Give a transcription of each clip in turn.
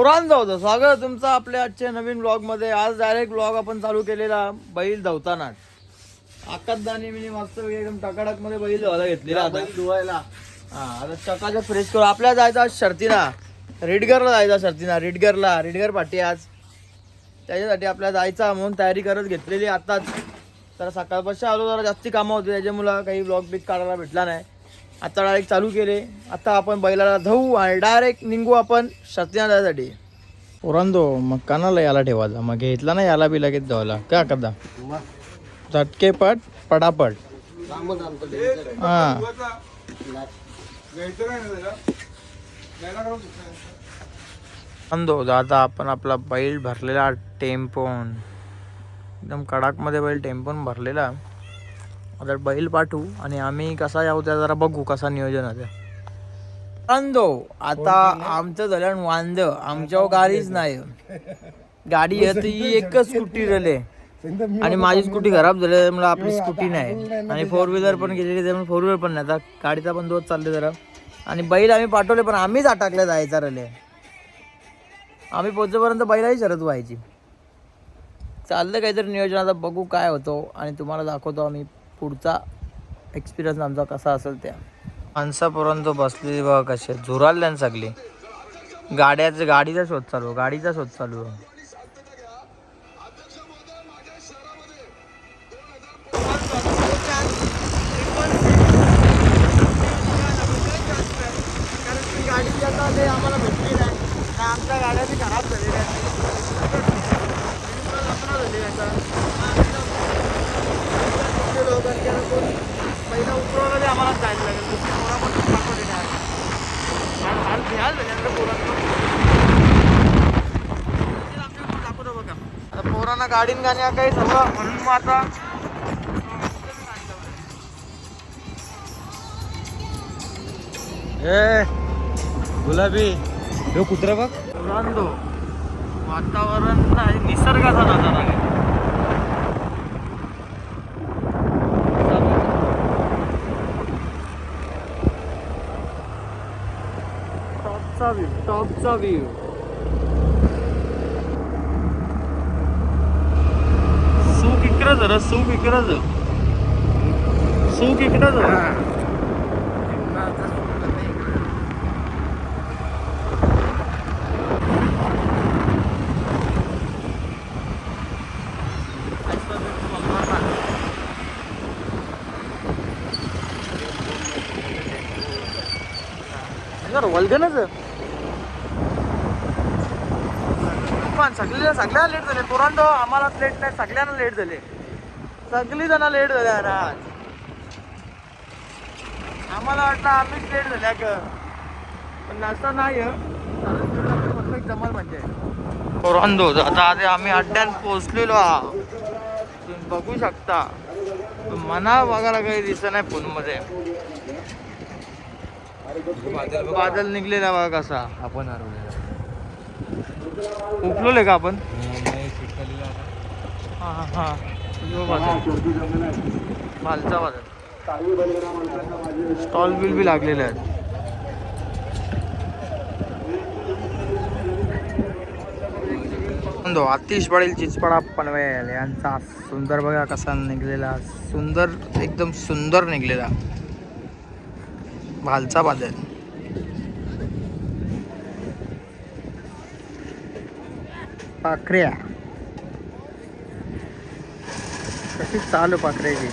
पुराण जाऊ स्वागत तुमचं आपल्या आजच्या नवीन ब्लॉगमध्ये आज डायरेक्ट ब्लॉग आपण चालू केलेला बैल धावताना आकाशदानी मी मस्त एकदम टकाटकमध्ये बैल धावायला घेतलेला आता. धुवायला. हा आता चकाचक फ्रेश करू आपल्याला जायचं आज शर्तीना रेडगरला जायचा शर्तीना रेडगरला. रेडगर पाठी आज. त्याच्यासाठी आपल्याला जायचा म्हणून तयारी करत घेतलेली आताच तर सकाळपासून आलो जरा जास्ती कामं होती. त्याच्यामुळं काही ब्लॉग बिग काढायला भेटला नाही. आता डायरेक्ट चालू केले. आता आपण बैलाला धावू आणि डायरेक्ट निघू आपण सत्यनारायणासाठी. जायसाठी ओरांदो मग कानाला याला ठेवायचा मग घेतला ना याला बी लगेच धावला का कदा झटके पट पटापट. हा. अंदो दादा आपण आपला बैल भरलेला टेम्पोन. एकदम कडाकमध्ये बैल टेम्पोन भरलेला. आता बैल पाठवू आणि आम्ही कसा यावं त्या जरा बघू कसा नियोजन आहे अंदो आता आमचं झालं वांद. आमच्यावर गाडीच नाही. गाडी ती एकच स्कूटी रले आणि माझी स्कूटी खराब झाली त्यामुळे आपली स्कूटी नाही. आणि फोर व्हीलर पण गेलेली त्यामुळे फोर व्हीलर पण नाही. आता गाडीचा पण दोष चालले जरा. आणि बैल आम्ही पाठवले पण आम्हीच अटकले जायचा रले आम्ही पोहोचेपर्यंत बैलाही शरद व्हायची चाललं काहीतरी नियोजन आता बघू काय होतो. आणि तुम्हाला दाखवतो आम्ही पुढचा एक्सपिरियन्स आमचा कसा असेल त्या. माणसापर्यंत बसलेली बघा कशी झुराल सगळी. गाड्याचं गाडीचा शोध चालू गाडीचा शोध चालू. आम्हाला भेटली नाही आमच्या खराब झालेला आहे कोण? पहिला उतरवलं आम्हालाच जायला लागेल. दुसरी पोरं पण पाठवली नाही हाल हाल बेहाल झाले आमच्या पोरांचं. ते आमच्याकडून दाखवतो बघा. आता पोरांना गाडीन गाणी काही सगळं म्हणून मग आता ए गुलाबी ह्यो कुत्रा बघ. रांदो वातावरण नाही निसर्गाचा नजारा आहे टॉपचा व्ह्यू सूक इकडं जरा सूक इकडं सूक इकडं वल्गनच सगळ्या सगळ्या लेट झाले. पोरांनो आम्हाला लेट नाही सगळ्यांना लेट झाले. सगळी जण लेट झाले यार आज आम्हाला वाटलं आम्हीच लेट झाल्या ग पण असं नाही परफेक्ट जमाल म्हणजे. पोरांदो आता आधी आम्ही अड्ड्यात पोहोचलेलो आहोत. तुम्ही बघू शकता. मना बघायला काही दिसत नाही फोनमध्ये बादल निघलेला बघा कसा. आपण हरवलेला. उपलोले का आपण? हा हा हा मालचा स्टॉल बिल बी लागलेले आहेत. दो आतिश पडेल चिचपडा पनवेल यांचा सुंदर बघा कसा निघलेला. सुंदर एकदम सुंदर निघलेला. भालचा बादल पाखऱ्या. कशी चालू पाखऱ्याची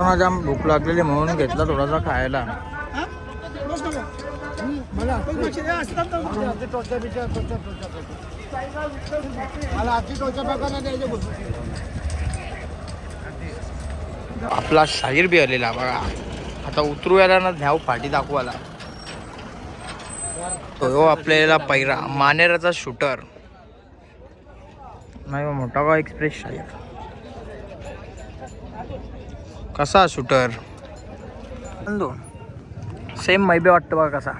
मला जाम भूक लागलेली म्हणून घेतला थोडासा खायला. आपला शाहीर बी आलेला बघा. आता उतरू याला ना न्याव फाटी दाखवायला. तो आपल्याला पैरा मानेराचा शूटर नाही हो, मोठा का एक्सप्रेस शाहीर? कसा शूटर सेम मैबे वाटतं बघा कसा.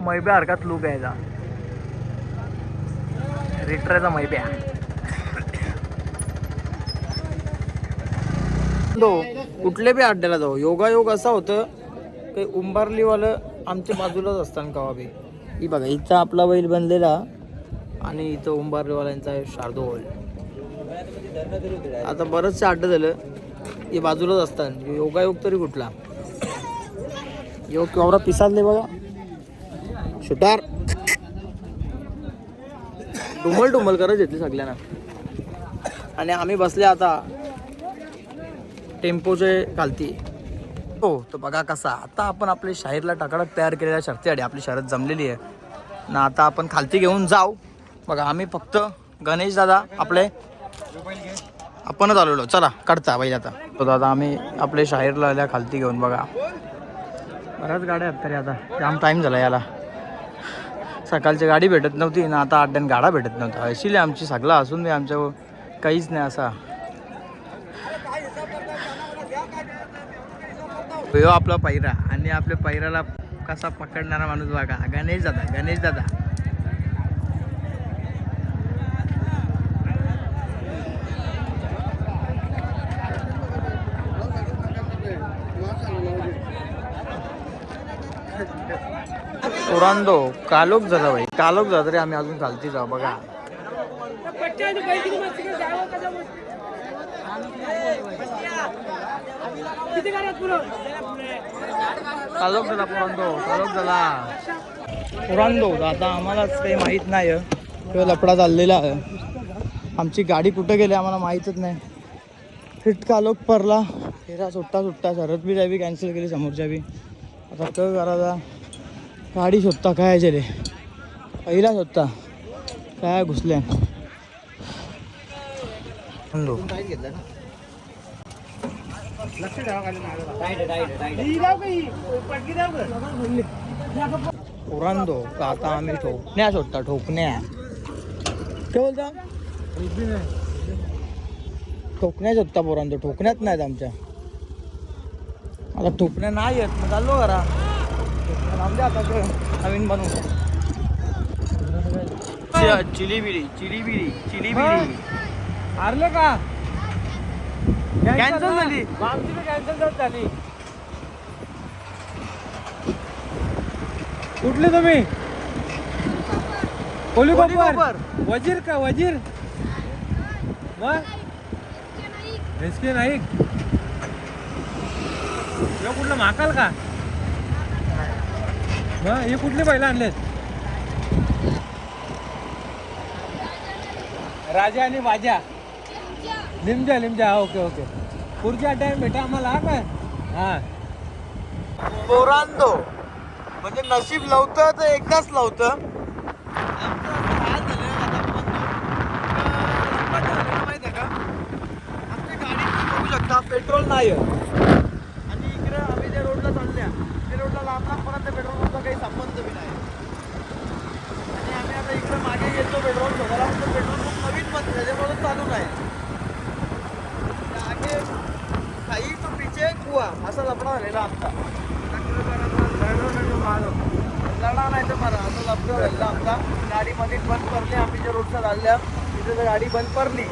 मैबे हरकत लूक यायचा. रिट्रेचा आहे. दो कुठल्या बी अड्ड्याला जाऊ. योगायोग असा होतं काही उंबारलीवालं आमच्या बाजूलाच असतात का बी. ही बघा इथं आपला बैल बनलेला आणि इथं उंबारलीवाल्यांचा शार्दोल. आता बरंचसे अड्डं झालं हे बाजूलाच असतात योगायोग तरी कुठला. योग केवढा नाही बघा. शुटार डुमल डुमल करत येते सगळ्यांना. आणि आम्ही बसले आता टेम्पोचे खालती हो तर बघा कसा. आता आपण आपले शाहीरला टाकाडक तयार केलेल्या शर्तीसाठी आपली शर्यत जमलेली आहे. ना आता आपण खालती घेऊन जाऊ. बघा आम्ही फक्त गणेश दादा आपले आपणच आलेलो. चला काढता पाहिजे आता. तो दादा आम्ही आपले शाहीरला आल्या खालती घेऊन बघा. बऱ्याच गाड्या आहेत तरी आता. जाम टाईम झाला याला. सकाळची गाडी भेटत नव्हती ना आता अड्ड्यान गाडा भेटत नव्हता. अशीले आमची सगळा असून मी आमच्या काहीच नाही असा. ह्यो आपला पायरा आणि आपल्या पायराला कसा पकडणारा माणूस बघा. गणेश दादा गणेश दादा. पुरांदो कालोख जाता भाई कालोक जाता रे आम्ही अजून चालती जाऊ बघा. चालक झाला पुरांदो चालक झाला. पुरांदो आता आम्हालाच काही माहीत नाही किंवा लपडा चाललेला आहे. आमची गाडी कुठे गेली आम्हाला माहीतच नाही. फिट कालोख परला. फेरा सुट्टा सुट्टा. शरद बी बी कॅन्सल केली समोरच्या बी. आता क करायचा. गाडी शोधता काय रे? पहिला शोधता काय घुसल्या? पुरांदो का आता आम्ही ठोकण्या शोधता ठोकण्या. काय बोलता? ठोकण्या शोधता पोरांतो ठोकण्यात नाहीत आमच्या. आता ठोकण्या नाही आहेत मग चाललो करा आमच्या आता ते नवीन बनवू chilli bidi chilli bidi chilli bidi हारले का? कॅन्सल झाली. आमची कॅन्सल झाली. कुठले तुम्ही? कोली कोपर कोपर. वजीर का वजीर? मग? एस के नाईक हे कुठलं महाकाल का? मग हे कुठले बैल आणलेत? राजा आणि बाजा लिमजा लिमजा हा ओके ओके. पुढच्या टाइम भेटा आम्हाला हा काय? हा. पोरांदो म्हणजे नशीब लावतं तर एकदाच लावतं पेट्रोल नाही आणि इकडे आम्ही ज्या रोडला चालल्या त्या रोडला लांब लांबपर्यंत पेट्रोलचा काही संबंध बी नाही आणि आम्ही आता इकडे मागे येतो पेट्रोल शोधायला पण पेट्रोल खूप नवीन पण त्याच्यामुळे चालू नाही आगे काही तो पिछे कुआ असा लफडा झालेला आमचा लढा नाही तर मला असं लफडा झालेला आमचा गाडी मध्ये ज्या रोडचा चालल्या तिथे जर गाडी बंद पडली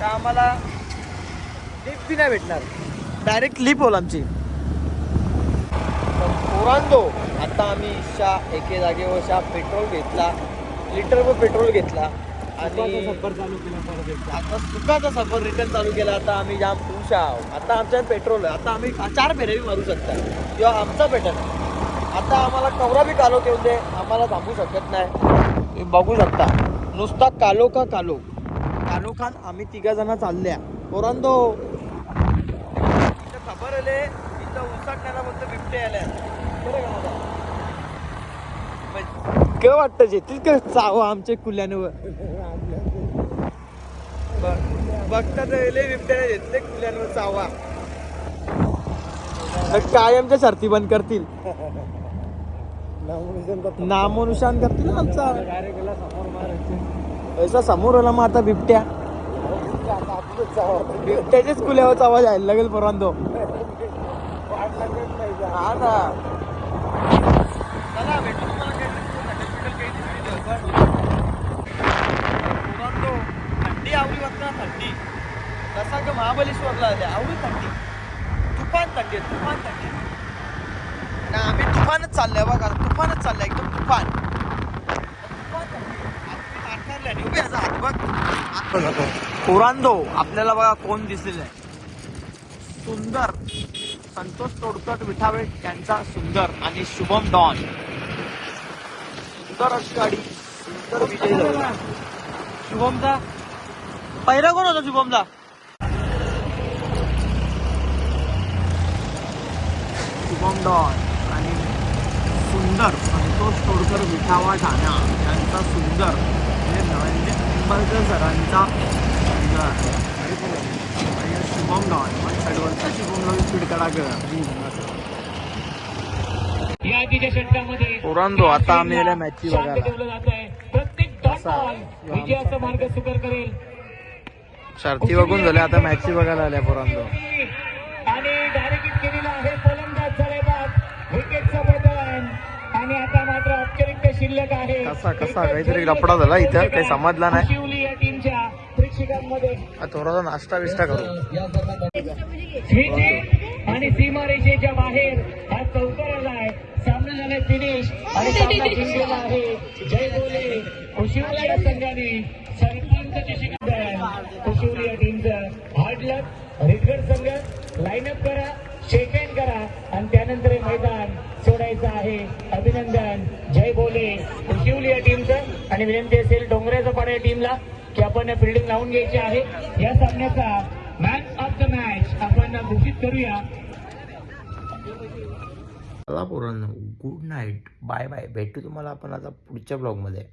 तर आम्हाला लिफ्ट बी नाही भेटणार. डायरेक्ट लिप होल आमची. पोरांदो आता आम्ही शा एके जागेवर शा पेट्रोल घेतला लिटरवर पेट्रोल घेतला. आणि सफर चालू केला. आता सुखाचा सफर रिटर्न चालू केला आता आम्ही जाम खुश आहोत. आता आमच्यात पेट्रोल आहे. आता आम्ही चार फेऱ्या मारू शकता. किंवा आमचा पेट्रोल आता आम्हाला कवरा बी कालो येऊन दे. आम्हाला थांबू शकत नाही. तुम्ही बघू शकता. नुसता कालोखा कालो? कालोखान आम्ही तिघा जण चालल्या. पोरांदो. तिथं खबर आले तिथं उसाटण्याला फक्त बिबटे आल्या. मग काय वाटतं जेतील का चाव आमच्या कुल्यानं बघता तर लय बिबट्याने घेतले कुल्यांवर चावा. कायमच्या शर्ती बंद करतील. नामोनुशान करतील ना आमचा. समोर ऐसा समोर आला मग आता बिबट्या. बिबट्याच्याच कुल्यावरचा आवाज यायला लागेल परवांदो हा ना. चला थंडी आवडी वाटतं थंडी. तसा का महाबलेश्वरला आल्या आवडी थंडी. तुफान थंडी तुफान थंडी. ना आम्ही तुफानच चाललंय बघा. तुफानच चाललंय एकदम तुफान कोरांदो आपल्याला बघा कोण दिसलेलं आहे. सुंदर. संतोष तोडकट विठावे यांचा सुंदर आणि शुभम डॉन. सुंदर अशी गाडी सुंदर विजय झाला. शुभमचा पहिला कोण होता शुभमचा शुभम डॉन. सुंदर संतोष तोडकर विठावा ठाणा यांचा सुंदर म्हणजे नरेंद्र निंबाळकर सरांचा सुंदर. आणि शुभम डॉन माझ्या साईडवरचा शुभमला स्पीड करा या आधीच्या षटकामध्ये पोरांनो, आता आम्ही याला मॅचची बघायला. मार्ग सुकर करेल. शर्ती बघून झाल्या आता मॅची बघायला आल्या पोरांनो आणि डायरेक्ट केलेला आहे फलंदाज झालाय बाद. विकेटचा आणि आता मात्र औपचारिक शिल्लक आहे. कसा कसा? काहीतरी लफडा झाला इथं. काही समजला नाही. शिवली या टीमच्या प्रेक्षकांमध्ये. थोडासा नाश्ता बिष्टा करू. आणि सीमारेषेच्या बाहेर हा चौकार आलाय सामना झालाय फिनिश आणि सामना जिंकलेला आहे. जय बोले. खुशिवली या संघाने सरपंच चषक खुशिवली या टीमचं हार्ड लक रिटगड संघ लाईनअप करा शेक करा. आणि त्यानंतर मैदान सोडायचं आहे. अभिनंदन. जय बोले. शिवली या टीमचं आणि विनंती असेल डोंगऱ्याचं पण या टीमला की आपण फिल्डिंग लावून घ्यायची आहे. या सामन्याचा मॅच ऑफ द मॅच आपण घोषित करूया. चला पोरांनो गुड नाईट बाय बाय भेटू तुम्हाला आपण आता पुढच्या ब्लॉगमध्ये